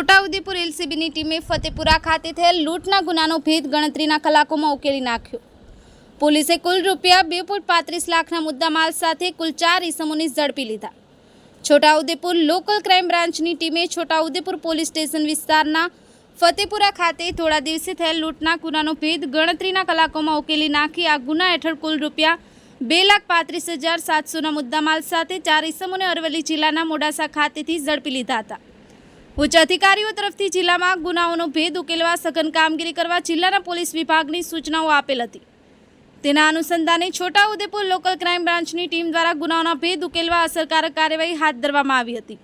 એસીબીની ટીમે ફતેપુરા ખાતે થયેલ લૂંટના ગુનાનો ભેદ ગણતરીના કલાકોમાં ઉકેલી નાખ્યો. પોલીસે કુલ રૂપિયા બે પોઈન્ટ પાંત્રીસ લાખના મુદ્દામાલ સાથે કુલ ચાર ઇસમોને ઝડપી લીધા. છોટાઉદેપુર લોકલ ક્રાઇમ બ્રાન્ચની ટીમે છોટાઉદેપુર પોલીસ સ્ટેશન વિસ્તારના ફતેપુરા ખાતે થોડા દિવસે થયેલ લૂંટના ગુનાનો ભેદ ગણતરીના કલાકોમાં ઉકેલી નાખી આ ગુના હેઠળ કુલ રૂપિયા બે લાખ પાંત્રીસ હજાર સાતસોના મુદ્દામાલ સાથે ચાર ઇસમોને અરવલ્લી જિલ્લાના મોડાસા ખાતેથી ઝડપી લીધા હતા. ઉચ્ચ અધિકારીઓ તરફથી જિલ્લામાં ગુનાઓનો ભેદ ઉકેલવા સઘન કામગીરી કરવા જિલ્લાના પોલીસ વિભાગની સૂચનાઓ આપેલ હતી. તેના અનુસંધાને છોટાઉદેપુર લોકલ ક્રાઇમ બ્રાન્ચની ટીમ દ્વારા ગુનાઓના ભેદ ઉકેલવા અસરકારક કાર્યવાહી હાથ ધરવામાં આવી હતી.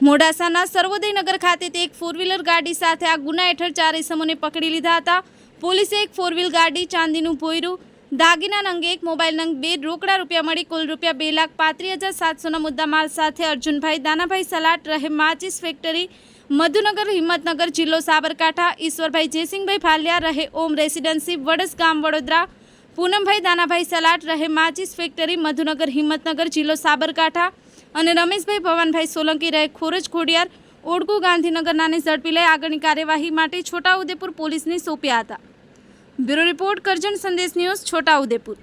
મોડાસાના સર્વોદયનગર તે એક ફોર વ્હીલર ગાડી સાથે આ ગુના હેઠળ ચાર ઇસમોને પકડી લીધા હતા. પોલીસે એક ફોર વ્હીલ ગાડી ચાંદીનું ભોયરું દાગીના અંગે એક મોબાઈલ નંગ બે રોકડા રૂપિયા મળી કુલ રૂપિયા બે લાખ પાંત્રીસ હજાર સાતસોના મુદ્દામાલ સાથે અર્જુનભાઈ દાનાભાઈ સલાટ રહે માચીસ ફેક્ટરી, મધુનગર, હિંમતનગર જિલ્લો સાબરકાંઠા, ઈશ્વરભાઈ જયસિંહભાઈ ફાલિયા રહે ઓમ રેસિડેન્સી, વડસ ગામ, વડોદરા, પૂનમભાઈ દાનાભાઈ સલાટ રહે માચીસ ફેક્ટરી, મધુનગર, હિંમતનગર જિલ્લો સાબરકાંઠા અને રમેશભાઈ ભવાનભાઈ સોલંકી રહે ખોરજ ખોડિયાર, ઓડકુ ગાંધીનગરનાને ઝડપી લઈ આગળની કાર્યવાહી માટે છોટાઉદેપુર પોલીસને સોંપ્યા હતા. બ્યુરો રિપોર્ટ કરજણ સંદેશ ન્યૂઝ છોટાઉદેપુર